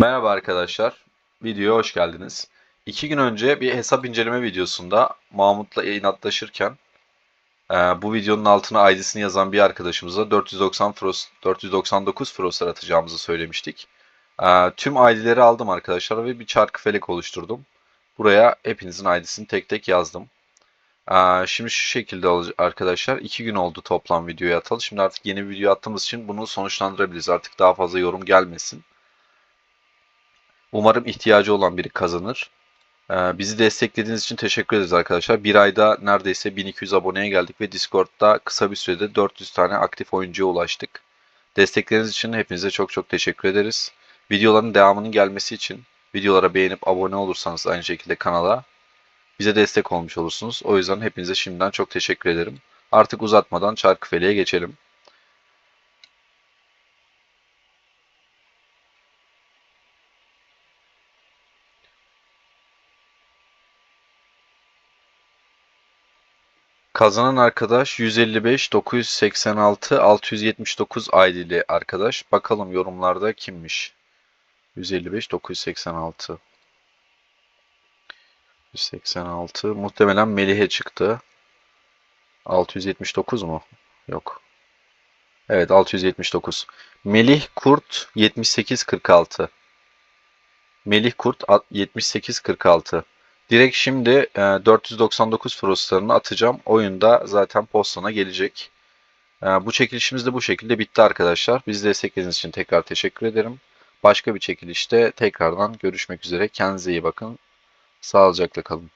Merhaba arkadaşlar. Videoya hoş geldiniz. İki gün önce bir hesap inceleme videosunda Mahmut'la inatlaşırken e, bu videonun altına ID'sini yazan bir arkadaşımıza 490 Fros, 499 Frostlar atacağımızı söylemiştik. E, tüm ID'leri aldım arkadaşlar ve bir çarkı felek oluşturdum. Buraya hepinizin ID'sini tek tek yazdım. E, şimdi şu şekilde arkadaşlar. iki gün oldu toplam videoyu atalı. Şimdi artık yeni video attığımız için bunu sonuçlandırabiliriz. Artık daha fazla yorum gelmesin. Umarım ihtiyacı olan biri kazanır. Ee, bizi desteklediğiniz için teşekkür ederiz arkadaşlar. Bir ayda neredeyse 1200 aboneye geldik ve Discord'da kısa bir sürede 400 tane aktif oyuncuya ulaştık. Destekleriniz için hepinize çok çok teşekkür ederiz. Videoların devamının gelmesi için videolara beğenip abone olursanız aynı şekilde kanala bize destek olmuş olursunuz. O yüzden hepinize şimdiden çok teşekkür ederim. Artık uzatmadan Çarkıfele'ye geçelim. Kazanan arkadaş 155 986 679 ID'li arkadaş. Bakalım yorumlarda kimmiş? 155 986 186 muhtemelen Melih'e çıktı. 679 mu? Yok. Evet 679. Melih Kurt 7846. Melih Kurt 7846. Direkt şimdi e, 499 frostlarını atacağım. Oyunda zaten postana gelecek. E, bu çekilişimiz de bu şekilde bitti arkadaşlar. Bizi desteklediğiniz için tekrar teşekkür ederim. Başka bir çekilişte tekrardan görüşmek üzere. Kendinize iyi bakın. Sağlıcakla kalın.